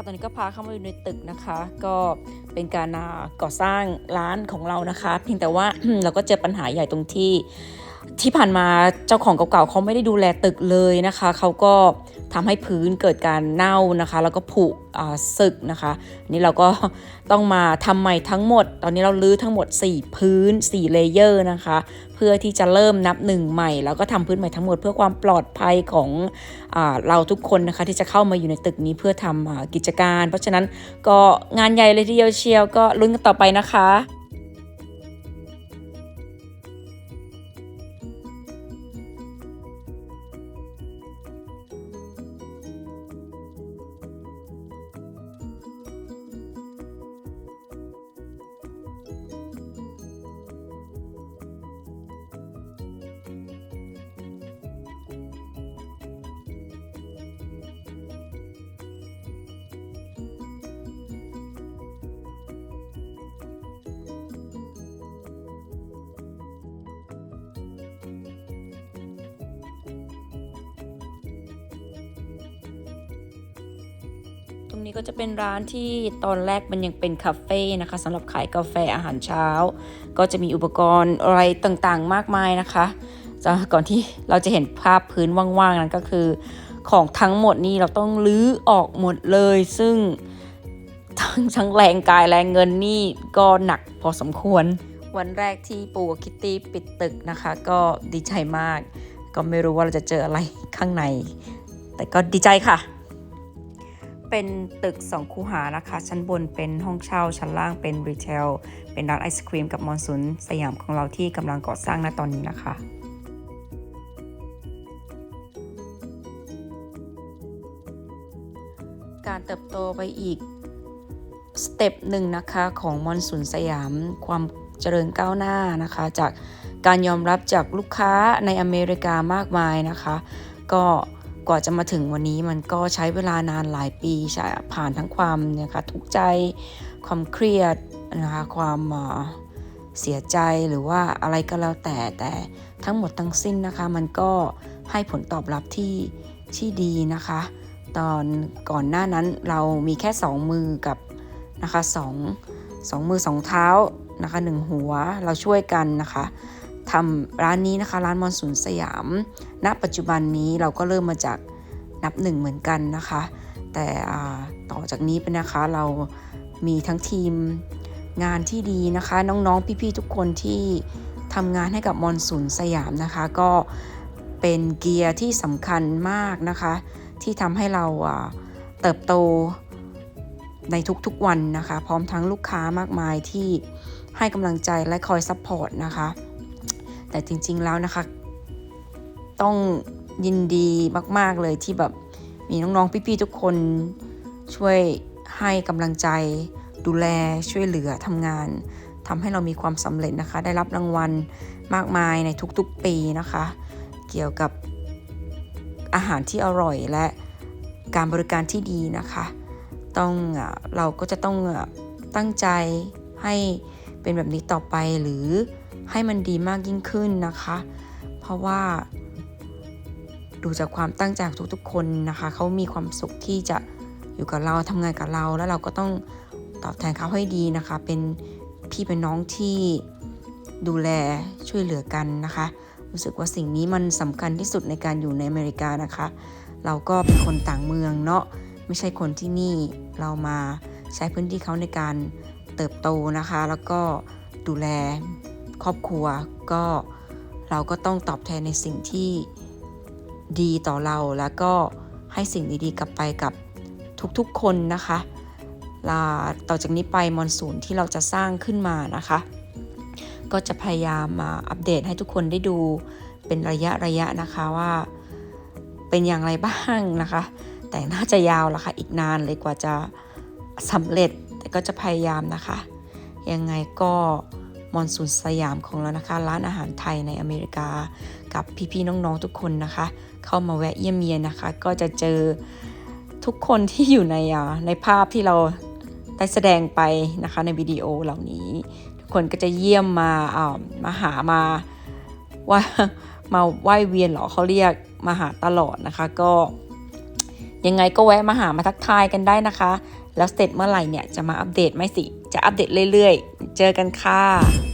ค่ะตอนนี้ก็พาเข้ามาอยู่ในตึกนะคะ ก็เป็นการก่อสร้างร้านของเรานะคะ เพียงแต่ว่าเราก็เจอปัญหาใหญ่ตรงที่ ที่ผ่านมาเจ้าของเก่าๆเขาไม่ได้ดูแลตึกเลยนะคะ เขาก็ทำให้พื้นเกิดการเน่านะคะ แล้วก็ผุสึกนะคะนี่เราก็ต้องมาทำใหม่ทั้งหมด ตอนนี้เราลื้อทั้งหมด 4 พื้น 4 เลเยอร์นะคะ เพื่อที่จะเริ่มนับหนึ่งใหม่ แล้วก็ทำพื้นใหม่ทั้งหมด เพื่อความปลอดภัยของอเราทุกคนนะคะที่จะเข้ามาอยู่ในตึกนี้เพื่อทำอ่ากิจการ เพราะฉะนั้นก็งานใหญ่เลยทีเดียวเชียวก็ลุ้นกันต่อไปนะคะ ตรงนี้ก็จะเป็นร้านที่ตอนแรกมันยังเป็นคาเฟ่นะคะสำหรับขายกาแฟอาหารเช้า ก็จะมีอุปกรณ์อะไรต่างๆ มากมายนะคะก่อนที่เราจะเห็นภาพพื้นว่างๆนั้นก็คือ ของทั้งหมดนี้เราต้องลื้อออกหมดเลย ซึ่งทั้งทั้งแรงกายแรงเงินนี่ก็หนักพอสมควร วันแรกที่ปูกับคิตตี้ปิดตึกนะคะ ก็ดีใจมาก ก็ไม่รู้ว่าเราจะเจออะไรข้างใน แต่ก็ดีใจค่ะ เป็นตึก 2 คูหานะคะ ชั้นบนเป็นห้องเช่า ชั้นล่างเป็นรีเทล เป็นร้านไอศครีมกับมอนซุนสยามของเราที่กำลังก่อสร้างณตอนนี้นะคะการเติบโตไปอีกสเต็ปหนึ่งนะคะของมอนสุนสยามความเจริญก้าวหน้านะคะ จากการยอมรับจากลูกค้าในอเมริกามากมายนะคะ ก็ กว่าจะมาถึงวันนี้มันก็ใช้เวลานานหลายปีใช่ผ่านทั้งความนะคะทุกข์ใจความเครียดนะคะความเอ่อเสียใจหรือว่าอะไรก็แล้วแต่แต่ทั้งหมดทั้งสิ้นนะคะมันก็ให้ผลตอบรับที่ที่ดีนะคะ ตอนก่อนหน้านั้นเรามีแค่ 2 มือกับนะคะสองสองมือสองเท้านะคะหนึ่งหัวเราช่วยกันนะคะ ทำร้านนี้นะคะ ร้านมอนสุนสยาม ณ ปัจจุบันนี้เราก็เริ่มมาจากนับหนึ่งเหมือนกันนะคะ แต่ต่อจากนี้เป็นะคะเรามีทั้งทีมงานที่ดีนะคะ น้องๆ พี่ๆ ทุกคนที่ทำงานให้กับมอนสุนสยามนะคะ ก็เป็นเกียร์ที่สำคัญมากนะคะ ที่ทำให้เราอ่าเติบโตในทุกๆวันนะคะ พร้อมทั้งลูกค้ามากมายที่ให้กำลังใจและคอยซัพพอร์ตนะคะ แต่จริง ๆแล้วนะคะ ต้องยินดีมากๆเลยที่แบบมีน้องๆพี่ๆทุกคนช่วยให้กำลังใจ ดูแลช่วยเหลือทำงานทำให้เรามีความสำเร็จนะคะ ได้รับรางวัลมากมายในทุกๆปีนะคะ เกี่ยวกับอาหารที่อร่อยและการบริการที่ดีนะคะ ต้องเราก็จะต้องตั้งใจให้เป็นแบบนี้ต่อไปหรือ ให้มันดีมากยิ่งขึ้นนะคะ เพราะว่า ดูจากความตั้งใจของทุกๆคนนะคะ เขามีความสุขที่จะอยู่กับเราทำงานกับเรา แล้วเราก็ต้องตอบแทนเขาให้ดีนะคะ เป็นพี่เป็นน้องที่ดูแลช่วยเหลือกันนะคะ รู้สึกว่าสิ่งนี้มันสำคัญที่สุดในการอยู่ในอเมริกานะคะ เราก็เป็นคนต่างเมืองเนาะไม่ใช่คนที่นี่เรามาใช้พื้นที่เขาในการเติบโตนะคะ แล้วก็ดูแล ครอบครัวก็เราก็ต้องตอบแทนในสิ่งที่ดีต่อเราแล้วก็ให้สิ่งดีๆกลับไปกับทุกๆคนนะคะลาต่อจากนี้ไปมอนสูนที่เราจะสร้างขึ้นมานะคะ ก็จะพยายามมาอัปเดตให้ทุกคนได้ดูเป็นระยะระยะนะคะว่าเป็นอย่างไรบ้างนะคะ แต่น่าจะยาวละค่ะอีกนานเลยกว่าจะสำเร็จแต่ก็จะพยายามนะคะ ยังไงก็ มอนสุนสยามของเรานะคะ ร้านอาหารไทยในอเมริกา กับพี่ๆน้องๆทุกคนนะคะ เข้ามาแวะเยี่ยมเยียนนะคะ ก็จะเจอทุกคนที่อยู่ในในภาพที่เราได้แสดงไปนะคะในวิดีโอเหล่านี้ ทุกคนก็จะเยี่ยมมาอ่ามาหามาว่ามาไหว้เวียนหรอเขาเรียกมาหาตลอดนะคะก็ยังไงก็แวะมาหามาทักทายกันได้นะคะ แล้วเสร็จเมื่อไหร่เนี่ยจะมาอัปเดตไหมสิ จะอัปเดตเรื่อยๆ เจอกันค่ะ